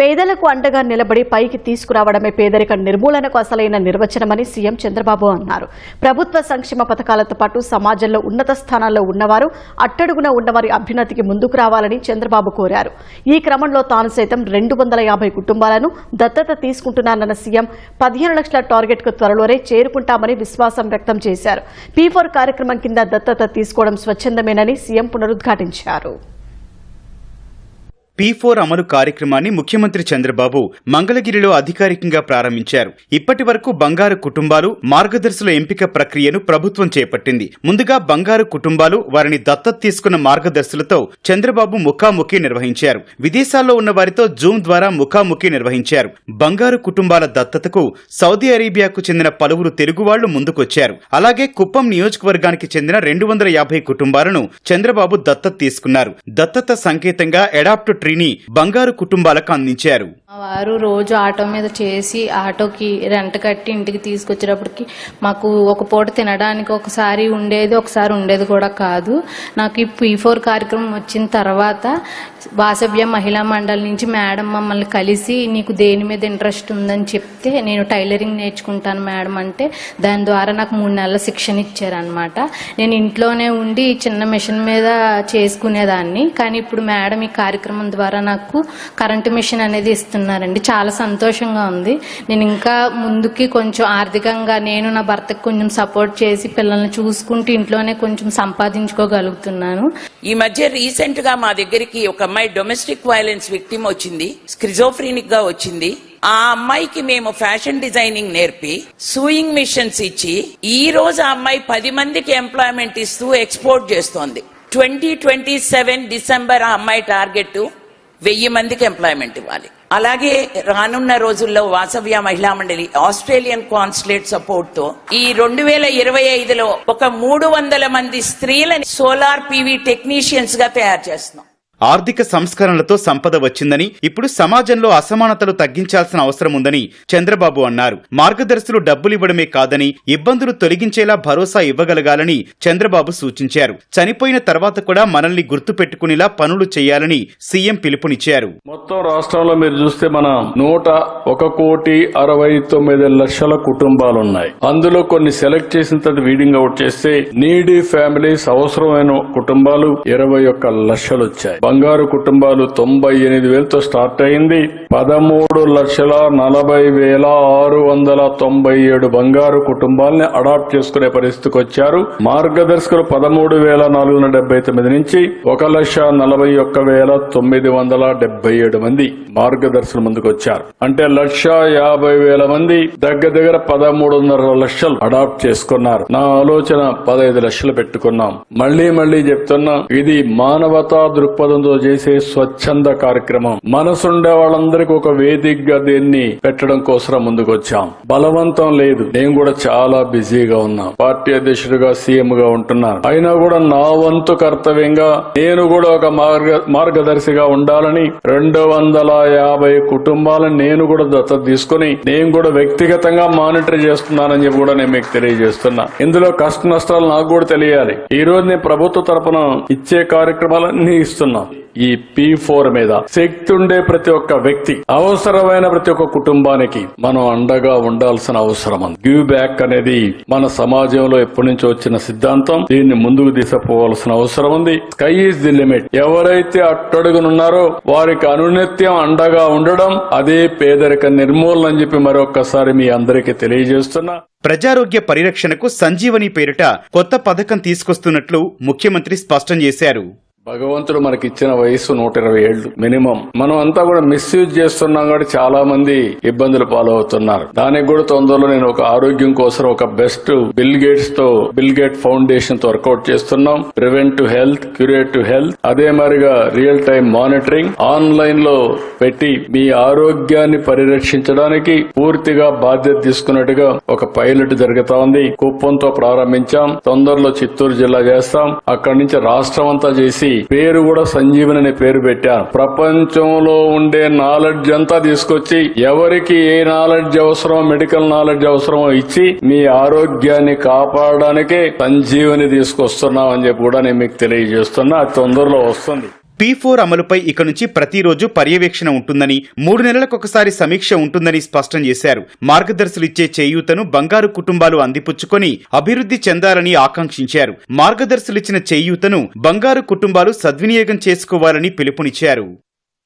పేదలకు అండగా నిలబడి పైకి తీసుకురావడమే పేదరిక నిర్మూలనకు అసలైన నిర్వచనమని సీఎం చంద్రబాబు అన్నారు. ప్రభుత్వ సంక్షేమ పథకాలతో పాటు సమాజంలో ఉన్నత స్థానాల్లో ఉన్నవారు అట్టడుగున ఉన్నవారి అభ్యున్నతికి ముందుకు రావాలని చంద్రబాబు కోరారు. ఈ క్రమంలో తాను సైతం రెండు వందల యాభై కుటుంబాలను దత్తత తీసుకుంటున్నానన్న సీఎం పదిహేను లక్షల టార్గెట్కు త్వరలోనే చేరుకుంటామని విశ్వాసం వ్యక్తం చేశారు. పీ ఫోర్ కార్యక్రమం కింద దత్తత తీసుకోవడం స్వచ్ఛందమేనని సీఎం పునరుద్ఘాటించారు. పీ ఫోర్ అమలు కార్యక్రమాన్ని ముఖ్యమంత్రి చంద్రబాబు మంగళగిరిలో అధికారికంగా ప్రారంభించారు. ఇప్పటి వరకు బంగారు కుటుంబాలు మార్గదర్శుల ఎంపిక ప్రక్రియను ప్రభుత్వం చేపట్టింది. ముందుగా బంగారు కుటుంబాలు వారిని దత్తత తీసుకున్న మార్గదర్శులతో చంద్రబాబు ముఖాముఖి నిర్వహించారు. విదేశాల్లో ఉన్న వారితో జూమ్ ద్వారా ముఖాముఖి నిర్వహించారు. బంగారు కుటుంబాల దత్తతకు సౌదీ అరేబియాకు చెందిన పలువురు తెలుగువాళ్ళు ముందుకొచ్చారు. అలాగే కుప్పం నియోజకవర్గానికి చెందిన రెండు వందల యాభై కుటుంబాలను చంద్రబాబు దత్తత తీసుకున్నారు. దత్తత సంకేతంగా అడాప్ట్ ట్రీని బంగారు కుటుంబాలకు అందించారు. మా వారు రోజు ఆటో మీద చేసి ఆటోకి రెంట్ కట్టి ఇంటికి తీసుకొచ్చేటప్పటికి మాకు ఒక పూట తినడానికి ఒకసారి ఉండేది ఒకసారి ఉండేది కూడా కాదు. నాకు ఈ పీ ఫోర్ కార్యక్రమం వచ్చిన తర్వాత వాసవ్య మహిళా మండలి నుంచి మేడం మమ్మల్ని కలిసి నీకు దేని మీద ఇంట్రెస్ట్ ఉందని చెప్తే నేను టైలరింగ్ నేర్చుకుంటాను మేడం అంటే దాని ద్వారా నాకు మూడు నెలల శిక్షణ ఇచ్చారనమాట నేను ఇంట్లోనే ఉండి చిన్న మిషన్ మీద చేసుకునేదాన్ని. కానీ ఇప్పుడు మేడం ఈ కార్యక్రమం ద్వారా నాకు కరెంటు మిషన్ అనేది ఇస్తున్నారండి చాలా సంతోషంగా ఉంది. నేను ఇంకా ముందుకి కొంచెం ఆర్థికంగా నేను నా భర్తకు కొంచెం సపోర్ట్ చేసి పిల్లల్ని చూసుకుంటూ ఇంట్లోనే కొంచెం సంపాదించుకోగలుగుతున్నాను. ఈ మధ్య రీసెంట్గా మా దగ్గరికి ఒక అమ్మాయి డొమెస్టిక్ వైలెన్స్ విక్టిమ్ వచ్చింది. స్క్రిజోఫ్రీనిక్గా వచ్చింది. ఆ అమ్మాయికి మేము ఫ్యాషన్ డిజైనింగ్ నేర్పి సూయింగ్ మిషన్స్ ఇచ్చి ఈ రోజు ఆ అమ్మాయి పది మందికి ఎంప్లాయ్మెంట్ ఇస్తూ ఎక్స్పోర్ట్ చేస్తోంది. ట్వంటీ ట్వంటీ సెవెన్ డిసెంబర్ ఆ అమ్మాయి టార్గెట్ వెయ్యి మందికి ఎంప్లాయ్మెంట్ ఇవ్వాలి. అలాగే రానున్న రోజుల్లో వాసవ్య మహిళా మండలి ఆస్ట్రేలియన్ కాన్సులేట్ సపోర్ట్తో ఈ రెండు వేల ఇరవై ఐదులో ఒక మూడు వందల మంది స్త్రీలని సోలార్ పీవీ టెక్నీషియన్స్గా తయారు చేస్తున్నాం. ఆర్థిక సంస్కరణలతో సంపద వచ్చిందని ఇప్పుడు సమాజంలో అసమానతలు తగ్గించాల్సిన అవసరం ఉందని చంద్రబాబు అన్నారు. మార్గదర్శులు డబ్బులివ్వడమే కాదని ఇబ్బందులు తొలగించేలా భరోసా ఇవ్వగలగాలని చంద్రబాబు సూచించారు. చనిపోయిన తర్వాత కూడా మనల్ని గుర్తు పెట్టుకునేలా పనులు చేయాలని సీఎం పిలుపునిచ్చారు. మొత్తం రాష్ట్రంలో మీరు చూస్తే మన నూట ఒక కోటి అరవై తొమ్మిది లక్షల కుటుంబాలు ఉన్నాయి అందులో కొన్ని సెలెక్ట్ చేసిన తర్వాత వీడింగ్ అవుట్ చేస్తే నీడీ ఫ్యామిలీస్ అవసరమైన కుటుంబాలు ఇరవై ఒక్క లక్షలు వచ్చాయి బంగారు కుటుంబాలు తొంభై ఎనిమిది వేలతో స్టార్ట్ అయింది. పదమూడు లక్షల నలభై వేల ఆరు వందల తొంభై ఏడు బంగారు కుటుంబాలని అడాప్ట్ చేసుకునే పరిస్థితికి వచ్చారు. మార్గదర్శకులు పదమూడు వేల నాలుగు వందల డెబ్బై తొమ్మిది నుంచి ఒక లక్ష నలభై ఒక్క వేల తొమ్మిది వందల డెబ్బై ఏడు మంది మార్గదర్శులు ముందుకు వచ్చారు. అంటే లక్ష యాభై వేల మంది దగ్గర దగ్గర పదమూడున్నర లక్షలు అడాప్ట్ చేసుకున్నారు. నా ఆలోచన పదహైదు లక్షలు పెట్టుకున్నాం. మళ్ళీ మళ్ళీ చెప్తున్నా ఇది మానవతా దృక్పథంతో చేసే స్వచ్ఛంద కార్యక్రమం. మనసుండే వాళ్ళందరికీ ఒక వేదికగా దీన్ని పెట్టడం కోసం ముందుకు వచ్చాం బలవంతం లేదు. నేను కూడా చాలా బిజీగా ఉన్నా. పార్టీ అధ్యక్షుడిగా సీఎం గా ఉంటున్నాను. అయినా కూడా నా వంతు కర్తవ్యంగా నేను కూడా ఒక మార్గ మార్గదర్శిగా ఉండాలని రెండు వందల యాభై కుటుంబాలను నేను కూడా దత్తత తీసుకుని నేను కూడా వ్యక్తిగతంగా మానిటర్ చేస్తున్నానని చెప్పి కూడా నేను మీకు తెలియజేస్తున్నా. ఇందులో కష్ట నష్టాలు నాకు కూడా తెలియాలి. ఈ రోజు నేను ప్రభుత్వ తరపున ఇచ్చే కార్యక్రమాలన్నీ ఇస్తున్నాం. ఈ పి ఫోర్ మీద శక్తి ఉండే ప్రతి ఒక్క వ్యక్తి అవసరమైన ప్రతి ఒక్క కుటుంబానికి మనం అండగా ఉండాల్సిన అవసరం ఉంది గివ్ బ్యాక్ అనేది మన సమాజంలో ఎప్పటి నుంచి వచ్చిన సిద్ధాంతం. దీన్ని ముందుకు తీసుకుపోవాల్సిన అవసరం ఉంది. స్కై ఈజ్ ది లిమిట్ ఎవరైతే అట్టడుగునున్నారో వారికి అనునిత్యం అండగా ఉండడం అదే పేదరిక నిర్మూలన అని చెప్పి మరొక్కసారి మీ అందరికీ తెలియజేస్తున్నా. ప్రజారోగ్య పరిరక్షణకు సంజీవని పేరిట కొత్త పథకం తీసుకొస్తున్నట్లు ముఖ్యమంత్రి స్పష్టం చేశారు. భగవంతుడు మనకి ఇచ్చిన వయసు నూట ఇరవై ఏళ్ళు మినిమం. మనం అంతా కూడా మిస్యూజ్ చేస్తున్నాం కాబట్టి చాలా మంది ఇబ్బందులు పాలవుతున్నారు. దానికి కూడా తొందరలో నేను ఒక ఆరోగ్యం కోసం ఒక బెస్ట్ బిల్ గేట్స్తో బిల్ గేట్ ఫౌండేషన్తో వర్కౌట్ చేస్తున్నాం. Prevent to health curate to health. అదే మాదిరిగా రియల్ టైం మానిటరింగ్. ఆన్లైన్లో పెట్టి మీ ఆరోగ్యాన్ని పరిరక్షించడానికి పూర్తిగా బాధ్యత తీసుకున్నట్టుగా ఒక పైలట్ జరుగుతా ఉంది. కుప్పంతో ప్రారంభించాం. తొందరలో చిత్తూరు జిల్లా చేస్తాం. అక్కడి నుంచి రాష్ట్రం అంతా చేసి పేరు కూడా సంజీవన్ అనే పేరు పెట్టారు ప్రపంచంలో ఉండే నాలెడ్జ్ అంతా తీసుకొచ్చి ఎవరికి ఏ నాలెడ్జ్ అవసరమో మెడికల్ నాలెడ్జ్ అవసరమో ఇచ్చి మీ ఆరోగ్యాన్ని కాపాడడానికే సంజీవని తీసుకొస్తున్నాం అని చెప్పి కూడా నేను మీకు తెలియజేస్తున్నా. అది తొందరలో వస్తుంది. పీ ఫోర్ అమలుపై ఇక నుంచి ప్రతిరోజు పర్యవేక్షణ ఉంటుందని మూడు నెలలకొకసారి సమీక్ష ఉంటుందని స్పష్టం చేశారు. మార్గదర్శులిచ్చే చేయూతను బంగారు కుటుంబాలు అందిపుచ్చుకొని అభివృద్ధి చెందాలని ఆకాంక్షించారు. మార్గదర్శులిచ్చిన చేయూతను బంగారు కుటుంబాలు సద్వినియోగం చేసుకోవాలని పిలుపునిచ్చారు.